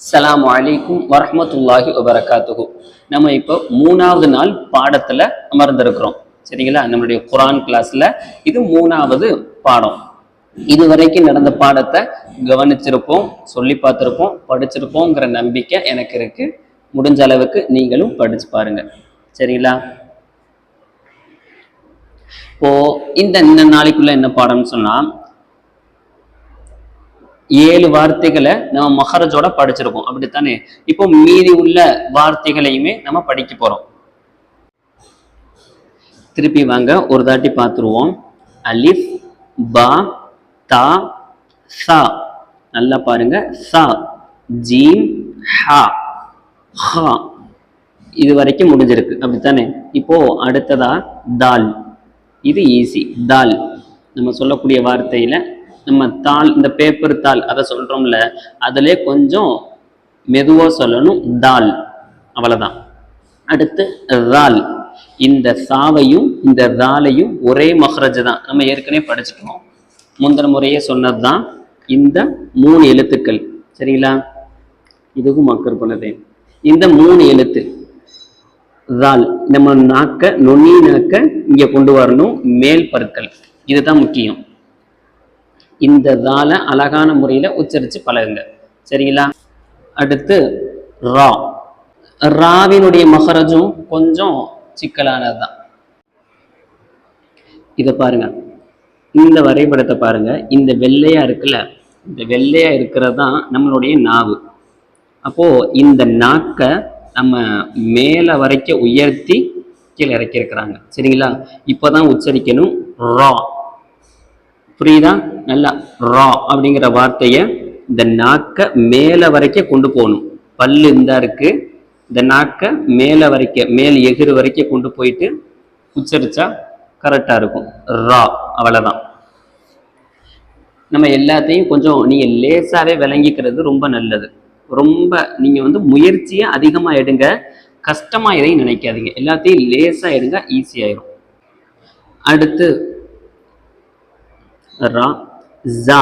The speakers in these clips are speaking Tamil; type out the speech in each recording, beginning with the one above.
அஸ்லாம் வலைக்கும் வரமத்துல்லாஹி வபரகாத்துகு நம்ம இப்போ மூணாவது நாள் பாடத்துல அமர்ந்திருக்கிறோம். சரிங்களா? நம்மளுடைய குரான் கிளாஸ்ல இது மூணாவது பாடம். இது வரைக்கும் நடந்த பாடத்தை கவனிச்சிருப்போம் சொல்லி பார்த்திருப்போம் படிச்சிருப்போங்கிற நம்பிக்கை எனக்கு இருக்கு. முடிஞ்ச அளவுக்கு நீங்களும் படிச்சு பாருங்க. சரிங்களா? இப்போ இந்த இந்த நாளைக்குள்ள என்ன பாடம்னு சொன்னா ஏழு வார்த்தைகளை நம்ம மஹரஜோட படிச்சிருக்கோம். அப்படித்தானே? இப்போ மீதி உள்ள வார்த்தைகளையுமே நம்ம படிக்க போறோம். திருப்பி வாங்க ஒரு தாட்டி பார்த்துருவோம் அலிஃப் பா தா சா. நல்லா பாருங்க. சா ஜீம் ஹா. ஹா. இது வரைக்கும் முடிஞ்சிருக்கு. அப்படித்தானே? இப்போ அடுத்ததா தால். இது ஈஸி தால். நம்ம சொல்லக்கூடிய வார்த்தையில நம்ம தாள் இந்த பேப்பர் தாள் அதை சொல்றோம்ல அதிலே கொஞ்சம் மெதுவா சொல்லணும் தால் அவ்வளவுதான். அடுத்து ரால் இந்த சாவையும் இந்த ராலையும் ஒரே மஹ்ரஜ் தான். நம்ம ஏற்கனவே படிச்சுட்டோம். முந்தின முறையே சொன்னதுதான் இந்த மூணு எழுத்துக்கள். சரிங்களா? இதுக்கும் மக்கர் பண்ணதே இந்த மூணு எழுத்து. ரால் நம்ம நாக்க நுண்ணி நாக்க இங்க கொண்டு வரணும். மேல் பற்கள். இதுதான் முக்கியம். இந்த தாலை அழகான முறையில உச்சரிச்சு பழகுங்க. சரிங்களா? அடுத்து ரா. ராவினுடைய மகரஜும் கொஞ்சம் சிக்கலானது தான் இதை பாருங்க. இந்த வரைபடத்தை பாருங்க. இந்த வெள்ளையா இருக்குல்ல இந்த வெள்ளையா இருக்கிறது தான் நம்மளுடைய நாவு. அப்போ இந்த நாக்க நம்ம மேல வரைக்கும் உயர்த்தி கீழே இறக்கியிருக்கிறாங்க. சரிங்களா சரிங்களா? இப்போதான் உச்சரிக்கணும். ரா. புரியுதா? நல்லா ரா அப்படிங்கிற வார்த்தையை இந்த நாக்க மேலே வரைக்கும் கொண்டு போகணும். பல்லு இருந்தா இருக்கு. இந்த நாக்க மேலே வரைக்கும் மேல் எகிறு வரைக்கும் கொண்டு போயிட்டு உச்சரிச்சா கரெக்டாக இருக்கும். ரா அவ்வளோதான் நம்ம எல்லாத்தையும் கொஞ்சம் நீங்கள் லேசாகவே விளங்கிக்கிறது ரொம்ப நல்லது. ரொம்ப நீங்கள் வந்து முயற்சியை அதிகமாக எடுங்க. கஷ்டமாக எதையும் நினைக்காதீங்க. எல்லாத்தையும் லேசாக எடுங்க ஈஸியாயிரும் அடுத்து ரா ஜா.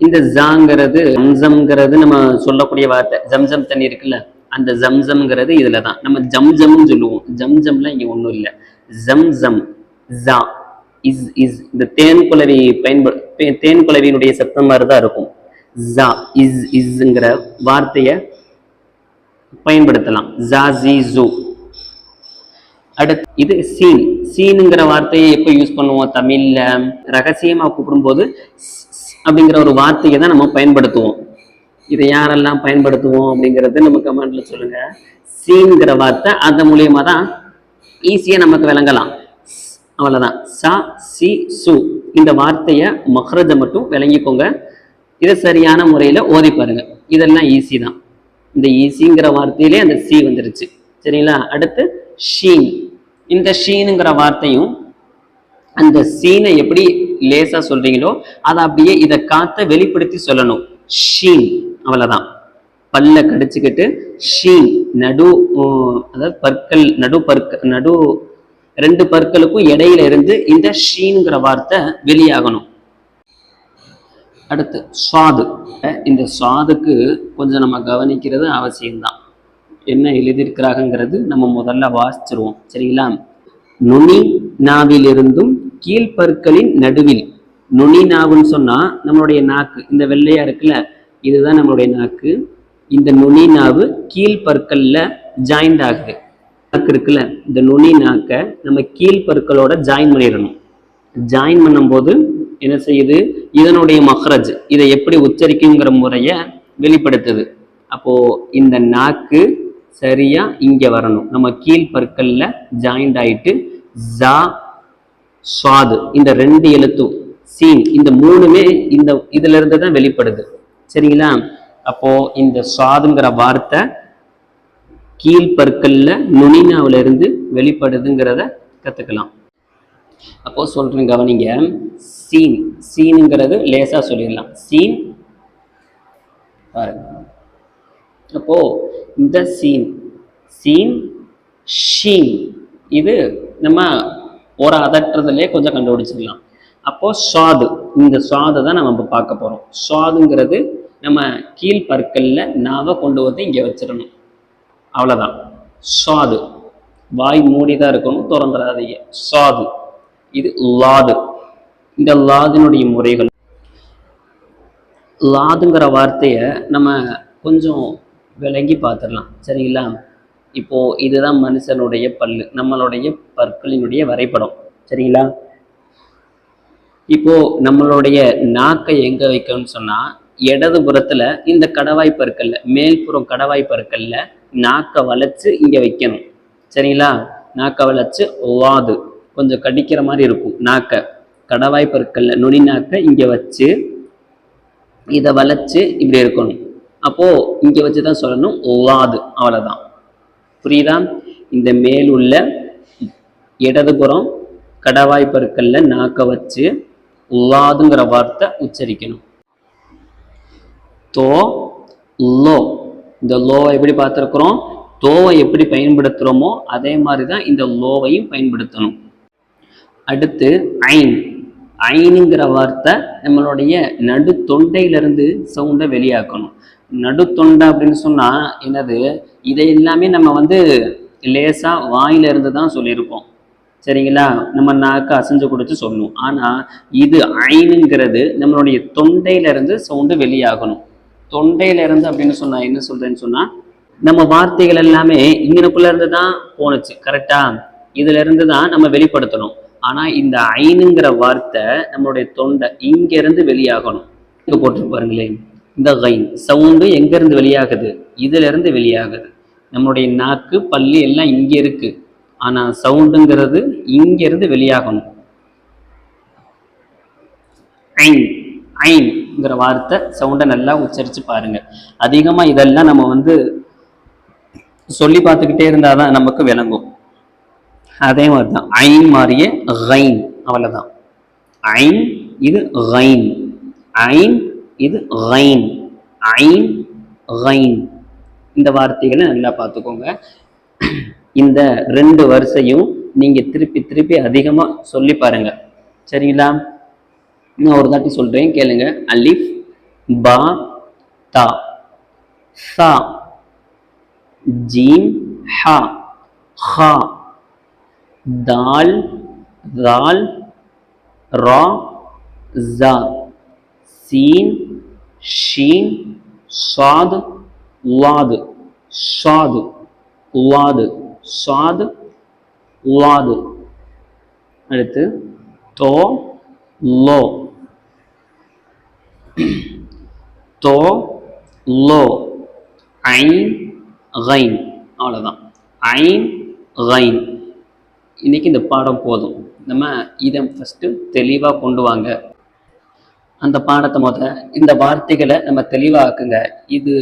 இந்த ஜாங்கிறது ஜம்சம்ங்கிறது நம்ம சொல்லக்கூடிய வார்த்தை. ஜம்சம் தண்ணி இருக்குல்ல அந்த ஜம்சம்ங்கிறது இதுல தான் நம்ம ஜம்ஜம்னு சொல்லுவோம். ஜம்ஜம்ல இங்க ஒன்றும் இல்லை. ஜம்சம் ஜா இஸ் இஸ். இந்த தேன் குலவி பயன்படு தேன் குலவியினுடைய சத்தம் மாதிரி தான் இருக்கும். ஜா இஸ் இஸ்ங்கிற வார்த்தையை பயன்படுத்தலாம். ஜா ஜி ஜூ. அடுத்து இது சீன். சீனுங்கிற வார்த்தையை எப்போ யூஸ் பண்ணுவோம்? தமிழ்ல. ரகசியமா கூப்பிடும்போது அப்படிங்கிற ஒரு வார்த்தையை தான் நம்ம பயன்படுத்துவோம். இதை யாரெல்லாம் பயன்படுத்துவோம் அப்படிங்கறது நம்ம கமெண்ட்ல சொல்லுங்க. சீன்கிற வார்த்தை அந்த மூலியமா தான் ஈஸியா நமக்கு விளங்கலாம். அவ்வளோதான் அவ்வளவுதான். சா சி சு. இந்த வார்த்தையை மஹ்ரஜை மட்டும் விளங்கிக்கோங்க. இதை சரியான முறையில ஓதி பாருங்க. இதெல்லாம் ஈஸி தான். இந்த ஈஸிங்கிற வார்த்தையிலே அந்த சி வந்துருச்சு. சரிங்களா? அடுத்து ஷீன். இந்த ஷீனுங்கிற வார்த்தையும் அந்த சீனை எப்படி லேசா சொல்றீங்களோ அதை அப்படியே இதை காத்த வெளிப்படுத்தி சொல்லணும். ஷீன் அவ்வளவுதான். பல்ல கடிச்சுக்கிட்டு ஷீன் நடு அதாவது பற்கள் நடு பற்க நடு ரெண்டு பற்களுக்கும் இடையில இருந்து இந்த ஷீன்கிற வார்த்தை வெளியாகணும். அடுத்து சுவாது இந்த சுவாதுக்கு கொஞ்சம் நம்ம கவனிக்கிறது அவசியம்தான். என்ன எழுதியிருக்கிறாங்கிறது நம்ம முதல்ல வாசிச்சிருவோம். சரிங்களா? நுனி நாவிலிருந்தும் கீழ்ப்பற்களின் நடுவில். நுனி நாவுன்னு சொன்னா நம்மளுடைய நாக்கு இந்த வெள்ளையா இருக்குல்ல இதுதான் நம்மளுடைய நாக்கு. இந்த நுனி நாவு கீழ்ப்பற்கள்ல ஜாயிண்ட் ஆகுது. நாக்கு இருக்குல்ல இந்த நுனி நாக்கை நம்ம கீழ்பற்களோட ஜாயின் பண்ணிடணும். ஜாயின் பண்ணும்போது என்ன செய்யுது? இதனுடைய மஹ்ரஜ் இதை எப்படி உச்சரிக்குங்கிற முறையை வெளிப்படுத்துது. அப்போ இந்த நாக்கு சரியா? இங்க வரணும். நம்ம கீழ் பற்கள்ல ஜாயிண்ட் ஆயிட்டு ஜா சுவாது இந்த ரெண்டு எழுத்தும் சீன் இந்த மூணுமே இந்த இதுல இருந்து தான் வெளிப்படுது. சரிங்களா? அப்போ இந்த சுவாதுங்கிற வார்த்தை கீழ்ப்பற்கள்ல நுனினாவில இருந்து வெளிப்படுதுங்கிறத கத்துக்கலாம். அப்போ சொல்றேன் கவனிங்க. சீன் சீனுங்கிறது லேசா சொல்லிடலாம். சீன் பாருங்க. அப்போ இந்த சீன் சீன் ஷீன். இது நம்ம ஒரு அதட்டுறதுலே கொஞ்சம் கண்டுபிடிச்சிக்கலாம். அப்போ சுவாது இந்த சுவாதை தான் நம்ம இப்போ பார்க்க போறோம். சுவாதுங்கிறது நம்ம கீழ் பற்கள்ல நாவை கொண்டு வந்து இங்கே வச்சிடணும். அவ்வளோதான் சுவாது வாய் மூடி தான் இருக்கணும் திறந்துடாதீங்க. சுவாது இது லாது. இந்த லாதினுடைய முறைகள். லாதுங்கிற வார்த்தையை நம்ம கொஞ்சம் விளங்கி பார்த்துடலாம். சரிங்களா? இப்போது இதுதான் மனுஷனுடைய பல்லு. நம்மளுடைய பற்களினுடைய வரைபடம். சரிங்களா? இப்போ நம்மளுடைய நாக்கை எங்கே வைக்கணும்னு சொன்னால் இடது புறத்தில் இந்த கடவாய் பற்களில் மேல்புறம் கடவாய் பற்களில் நாக்கை வளைச்சு இங்கே வைக்கணும். சரிங்களா? நாக்கை வளைச்சு வாது. கொஞ்சம் கடிக்கிற மாதிரி இருக்கும் நாக்கை. கடவாய் பற்களில் நுனி நாக்கை இங்கே வச்சு இதை வளைச்சு இப்படி இருக்கணும். அப்போது இங்கே வச்சு தான் சொல்லணும் வாது அவ்வளோதான் புரியுதா? இந்த மேலுள்ள இடதுபுறம் கடவாய் பற்கள்ல நாக்க வச்சு லாதுங்கிற வார்த்தை உச்சரிக்கணும். தோ லோ. இந்த லோவை எப்படி பார்த்துருக்குறோம்? தோவை எப்படி பயன்படுத்துகிறோமோ அதே மாதிரி தான் இந்த லோவையும் பயன்படுத்தணும். அடுத்து ஐன். ஐனுங்கிற வார்த்தை நம்மளுடைய நடு தொண்டையிலிருந்து சவுண்டை வெளியாக்கணும். நடுத்தொண்டை அப்படின்னு சொன்னா என்னது? இதை எல்லாமே நம்ம வந்து லேசா வாயில இருந்து தான் சொல்லியிருக்கோம் சரிங்களா? நம்ம நாக்கு அசைஞ்சு கொடுத்து சொல்லணும். ஆனா இது ஐனுங்கிறது நம்மளுடைய தொண்டையில இருந்து சவுண்டு வெளியாகணும். தொண்டையில இருந்து அப்படின்னு சொன்னா என்ன சொல்றேன்னு சொன்னா நம்ம வார்த்தைகள் எல்லாமே இங்கனுக்குள்ள இருந்து தான் போணுச்சு. கரெக்டா இதுல இருந்து தான் நம்ம வெளிப்படுத்தணும். ஆனா இந்த ஐனுங்கிற வார்த்தை நம்மளுடைய தொண்டை இங்க இருந்து வெளியாகணும். இங்க போட்டு பாருங்களேன். இந்த கைன் சவுண்டு எங்கேருந்து வெளியாகுது? இதிலிருந்து வெளியாகுது. நம்மளுடைய நாக்கு பல்லு எல்லாம் இங்கே இருக்குது ஆனால் சவுண்டுங்கிறது இங்கேருந்து வெளியாகணும். ஐன் ஐன்ங்கிற வார்த்தை சவுண்டை நல்லா உச்சரித்து பாருங்க. அதிகமாக இதெல்லாம் நம்ம வந்து சொல்லி பார்த்துக்கிட்டே இருந்தால் தான் நமக்கு விளங்கும். அதே மாதிரி தான் ஐன் மாதிரியே கைன் அவ்வளோதான் ஐன் இது கைன் ஐன் இது ஐன் ஐன் ஐன் இந்த வார்த்தைகளை நல்லா பார்த்துக்கோங்க. இந்த ரெண்டு வரிசையும் நீங்கள் திருப்பி திருப்பி அதிகமாக சொல்லி பாருங்க. சரிங்களா? நான் ஒரு தாட்டி சொல்கிறேன் கேளுங்க. அலிஃப் பா தா. சா. ஜீம் ஹா. ஹா. தால் ரால் ரா ஜா. சீன் ஷீன் சாது லாது சாது லாது சாது லாது அடுத்து தோ லோ தோ லோ ஐன் கைன் அவ்வளோதான் ஐன் கைன் இன்னைக்கு இந்த பாடம் போதும். நம்ம இதை ஃபஸ்ட்டு தெளிவாக கொண்டு வாங்க. அந்த பாடத்தை முத இந்த வார்த்தைகளை நம்ம தெளிவாக்குங்க. இது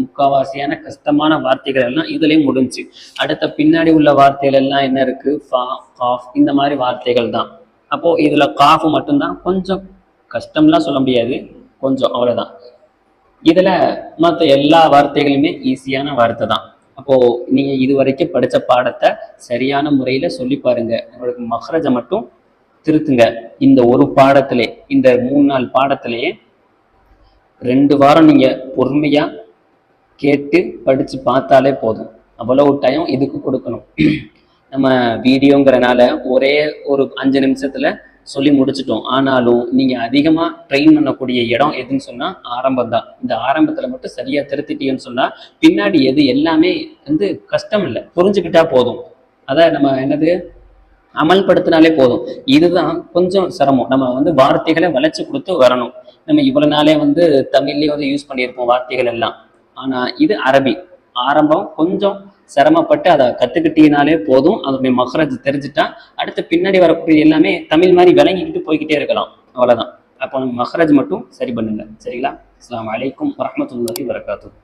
முக்காவாசியான கஷ்டமான வார்த்தைகள் எல்லாம் இதுலயும் முடிஞ்சு அடுத்த பின்னாடி உள்ள வார்த்தைகள் எல்லாம் என்ன இருக்கு? ஃபா காஃப் இந்த மாதிரி வார்த்தைகள் தான். அப்போ இதுல காஃப் மட்டும்தான். கொஞ்சம் கஷ்டம்லாம் சொல்ல முடியாது. கொஞ்சம் அவ்வளவுதான். இதுல மற்ற எல்லா வார்த்தைகளுமே ஈஸியான வார்த்தை தான். அப்போ நீங்க இது வரைக்கும் படிச்ச பாடத்தை சரியான முறையில சொல்லி பாருங்க. உங்களுக்கு மஹரஜை மட்டும் திருத்துங்க. இந்த ஒரு பாடத்திலே இந்த மூணு நாள் பாடத்திலேயே ரெண்டு வாரம் நீங்க பொறுமையா கேட்டு படிச்சு பார்த்தாலே போதும். அவ்வளவு டைம் இதுக்கு கொடுக்கணும். நம்ம வீடியோங்கிறனால ஒரே ஒரு அஞ்சு நிமிஷத்துல சொல்லி முடிச்சிட்டோம். ஆனாலும் நீங்க அதிகமா ட்ரெயின் பண்ணக்கூடிய இடம் எதுன்னு சொன்னா ஆரம்பம் தான் இந்த ஆரம்பத்துல மட்டும் சரியா திருத்திட்டீங்கன்னு சொன்னா பின்னாடி எது எல்லாமே வந்து கஷ்டம் இல்லை. புரிஞ்சுக்கிட்டா போதும். அதான் நம்ம என்னது? அமல்படுத்தினாலே போதும். இதுதான் கொஞ்சம் சிரமம். நம்ம வந்து வார்த்தைகளை வளைச்சு கொடுத்து வரணும். நம்ம இவ்வளவு நாளே வந்து தமிழ்லயே வந்து யூஸ் பண்ணியிருப்போம் வார்த்தைகள் எல்லாம். ஆனா இது அரபி. ஆரம்பம் கொஞ்சம் சிரமப்பட்டு அதை கத்துக்கிட்டீங்கனாலே போதும். அதனுடைய மகரஜ் தெரிஞ்சுட்டா அடுத்து பின்னாடி வரக்கூடிய எல்லாமே தமிழ் மாதிரி விளங்கிக்கிட்டு போய்கிட்டே இருக்கலாம். அவ்வளவுதான். அப்போ மஹரஜ் மட்டும் சரி பண்ணுங்க. சரிங்களா? அஸ்லாம் வலைக்கம் வரமத்துல்லாஹி வரகாத்து